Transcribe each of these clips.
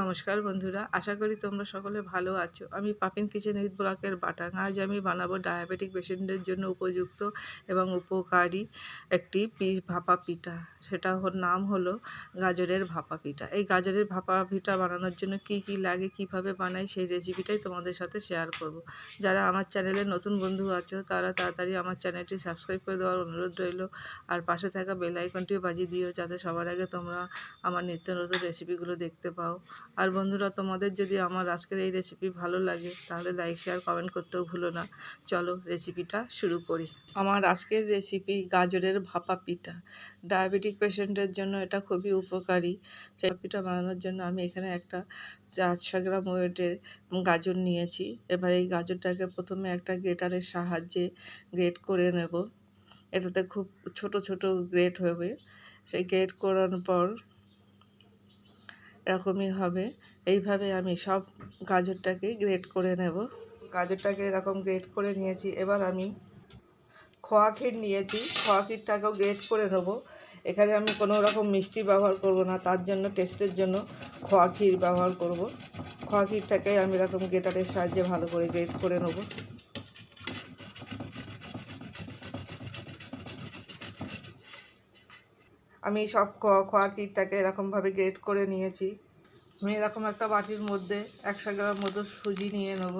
নমস্কার বন্ধুরা, আশা করি তোমরা সকলে ভালো আছো। আমি পাপিন কিচেন উইথ ব্লকের বাটাং। আজ আমি বানাবো ডায়াবেটিক পেশেন্টের জন্য উপযুক্ত এবং উপকারী একটি পি, ভাপা পিঠা। সেটা নাম হলো গাজরের ভাপা পিঠা। এই গাজরের ভাপা পিঠা বানানোর জন্য কি কি লাগে, কীভাবে বানাই, সেই রেসিপিটাই তোমাদের সাথে শেয়ার করব। যারা আমার চ্যানেলে নতুন বন্ধু আছো, তারা তাড়াতাড়ি আমার চ্যানেলটি সাবস্ক্রাইব করে দেওয়ার অনুরোধ রইল। আর পাশে থাকা বেল আইকনটিও বাজিয়ে দিও, যাতে সবার আগে তোমরা আমার নিত্য নতুন রেসিপিগুলো দেখতে পাও। আর বন্ধুরা, তোমাদের যদি আমার আজকের এই রেসিপি ভালো লাগে, তাহলে লাইক শেয়ার কমেন্ট করতেও ভুলো না। চলো রেসিপিটা শুরু করি। আমার আজকের রেসিপি গাজরের ভাপা পিঠা। ডায়াবেটিক পেশেন্টের জন্য এটা খুবই উপকারী। পিঠা বানানোর জন্য আমি এখানে একটা চারশো গ্রাম ওয়েটের গাজর নিয়েছি। এবার এই গাজরটাকে প্রথমে একটা গ্রেটারের সাহায্যে গ্রেট করে নেব। এটাতে খুব ছোট ছোট গ্রেট হবে। সেই গ্রেট করার পর এরকমই হবে। এইভাবে আমি সব গাজরটাকে গ্রেট করে নেব। গাজরটাকে এরকম গ্রেট করে নিয়েছি। এবার আমি খোয়া ক্ষীর নিয়েছি। খোয়া ক্ষীরটাকেও গ্রেট করে নেব। এখানে আমি কোনো রকম মিষ্টি ব্যবহার করব না। তার জন্য টেস্টের জন্য খোয়া ক্ষীর ব্যবহার করব। খোয়া ক্ষীরটাকে আমি এরকম গ্রেটারের সাহায্যে ভালো করে গ্রেট করে নেব। আমি সব খোয়া ক্ষীরটাকে এরকমভাবে গ্রেট করে নিয়েছি। আমি এরকম একটা বাটির মধ্যে একশো গ্রাম মতো সুজি নিয়ে নেব।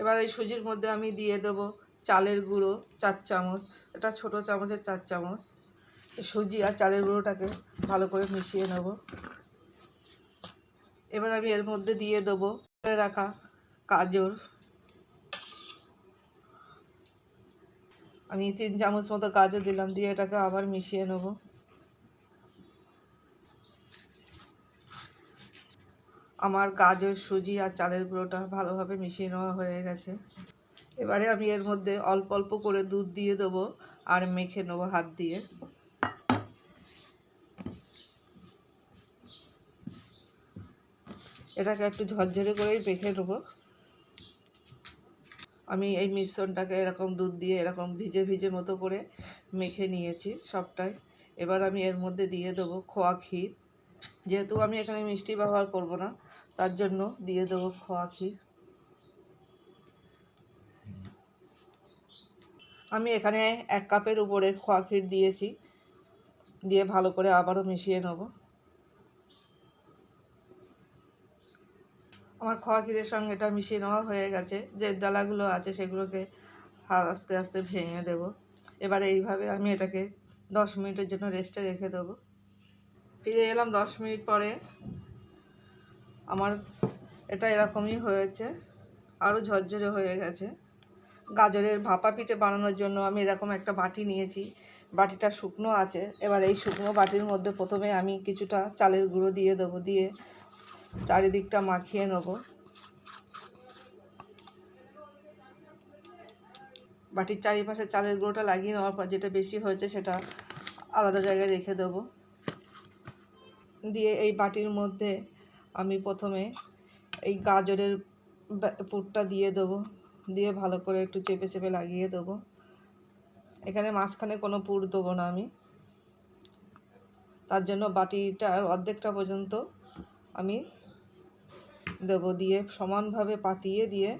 এবার এই সুজির মধ্যে আমি দিয়ে দেব চালের গুঁড়ো চার চামচ। এটা ছোট চামচের চার চামচ। সুজি আর চালের গুঁড়োটাকে ভালো করে মিশিয়ে নেব। এবার আমি এর মধ্যে দিয়ে দেবো রাখা গাজর। আমি তিন চামচ মতো গাজর দিলাম, দিয়ে এটাকে আবার মিশিয়ে নেব। আমার গাজর, সুজি আর চালের গুঁড়োটা ভালোভাবে মিশিয়ে নেওয়া হয়ে গেছে। এবারে আমি এর মধ্যে অল্প অল্প করে দুধ দিয়ে দেবো আর মেখে নেব হাত দিয়ে। এটাকে একটু ঝরঝরে করেই মেখে নেব। আমি এই মিশ্রণটাকে এরকম দুধ দিয়ে এরকম ভিজে ভিজে মতো করে মেখে নিয়েছি সবটাই। এবার আমি এর মধ্যে দিয়ে দেবো খোয়া ক্ষীর। যেহেতু আমি এখানে মিষ্টি ব্যবহার করব না, তার জন্য দিয়ে দেবো খোয়া ক্ষীর। আমি এখানে এক কাপের উপরে খোয়া ক্ষীর দিয়েছি, দিয়ে ভালো করে আবারও মিশিয়ে নেব। আমার খোয়া সঙ্গে এটা মিশিয়ে নেওয়া হয়ে গেছে। যে ডালাগুলো আছে সেগুলোকে আস্তে আস্তে ভেঙে দেব। এবার এইভাবে আমি এটাকে দশ মিনিটের জন্য রেস্টে রেখে দেবো। ফিরে এলাম দশ মিনিট পরে। আমার এটা এরকমই হয়েছে। আরও ঝরঝরে হয়ে গেছে। গাজরের ভাপা পিঠে বানানোর জন্য আমি এরকম একটা বাটি নিয়েছি। বাটিটা শুকনো আছে। এবার এই শুকনো বাটির মধ্যে প্রথমে আমি কিছুটা চালের গুঁড়ো দিয়ে দেবো। দিয়ে চারিদিকটা মাখিয়ে নেব। বাটির চারিপাশে চালের গুঁড়োটা লাগিয়ে নেওয়ার পর যেটা বেশি হয়েছে সেটা আলাদা জায়গায় রেখে দেবো। দিয়ে এই বাটির মধ্যে আমি প্রথমে এই গাজরের পুরটা দিয়ে দেবো। দিয়ে ভালো করে একটু চেপে চেপে লাগিয়ে দেবো। এখানে মাঝখানে কোনো পুর দেবো না আমি। তার জন্য বাটিটার অর্ধেকটা পর্যন্ত আমি দেবো দিয়ে সমানভাবে পাতিয়ে দিয়ে,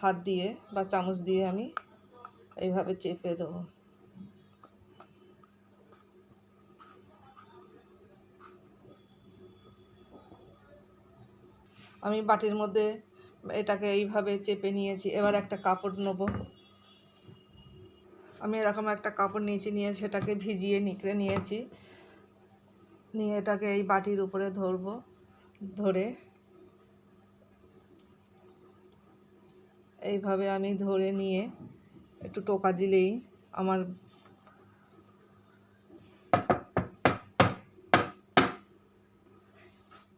হাত দিয়ে বা চামচ দিয়ে আমি এইভাবে চেপে দেবো। আমি বাটির মধ্যে এটাকে এইভাবে চেপে নিয়েছি, এবার একটা কাপড় নেব। আমি এরকম একটা কাপড় নিয়েছি, নিয়ে সেটাকে ভিজিয়ে নিকড়ে নিয়েছি। নিয়ে এটাকে এই বাটির উপরে ধরবো, ধরে এইভাবে আমি ধরে নিয়ে একটু টোকা দিলেই আমার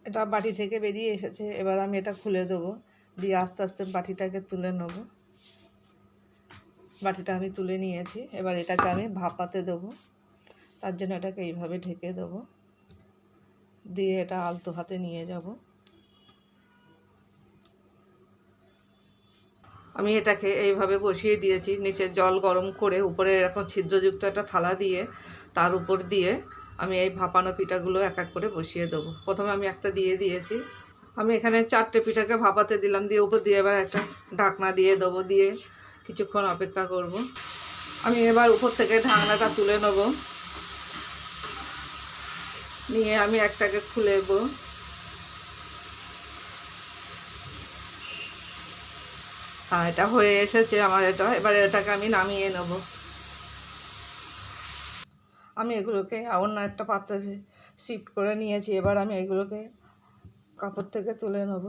এটা বাটি থেকে বেরিয়ে এসেছে। এবার আমি এটা খুলে দেবো। দিয়ে আস্তে আস্তে বাটিটাকে তুলে নেব। বাটিটা আমি তুলে নিয়েছি। এবার এটাকে আমি ভাপাতে দেবো। তার জন্য এটাকে এইভাবে ঢেকে দেবো। দিয়ে এটা আলতো হাতে নিয়ে যাব। আমি এটাকে এইভাবে বসিয়ে দিয়েছি, নিচে জল গরম করে উপরে এরকম ছিদ্রযুক্ত একটা থালা দিয়ে তার উপর দিয়ে আমি এই ভাপানো পিঠাগুলো এক এক করে বসিয়ে দেবো। প্রথমে আমি একটা দিয়ে দিয়েছি। আমি এখানে চারটে পিঠাকে ভাপাতে দিলাম, দিয়ে উপর দিয়ে এবার একটা ঢাকনা দিয়ে দেবো, দিয়ে কিছুক্ষণ অপেক্ষা করব। আমি এবার উপর থেকে ঢাকনাটা তুলে নেব। নিয়ে আমি একটাকে খুলেব এটা হয়ে এসেছে আমার এটা। এবারে এটাকে আমি নামিয়ে নেব। আমি এগুলোকে অন্য একটা পাত্রে শিফট করে নিয়েছি, এবার আমি এগুলোকে কাপড় থেকে তুলে নেব।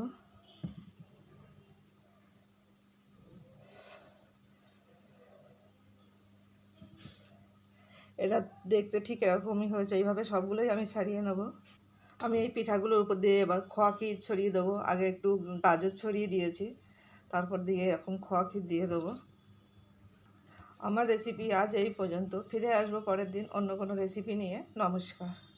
এটা দেখতে ঠিক এরকমই হয়েছে, এইভাবে সবগুলোই আমি ছাড়িয়ে নেব। আমি এই পিঠাগুলোর উপর দিয়ে এবার খোয়াকি ছড়িয়ে দেবো। আগে একটু গাজর ছড়িয়ে দিয়েছি। তারপর দিয়ে এরকম খোয়া ক্ষীর দিয়ে দেবো। আমার রেসিপি আজ এই পর্যন্ত। ফিরে আসব পরের দিন অন্য কোনো রেসিপি নিয়ে। নমস্কার।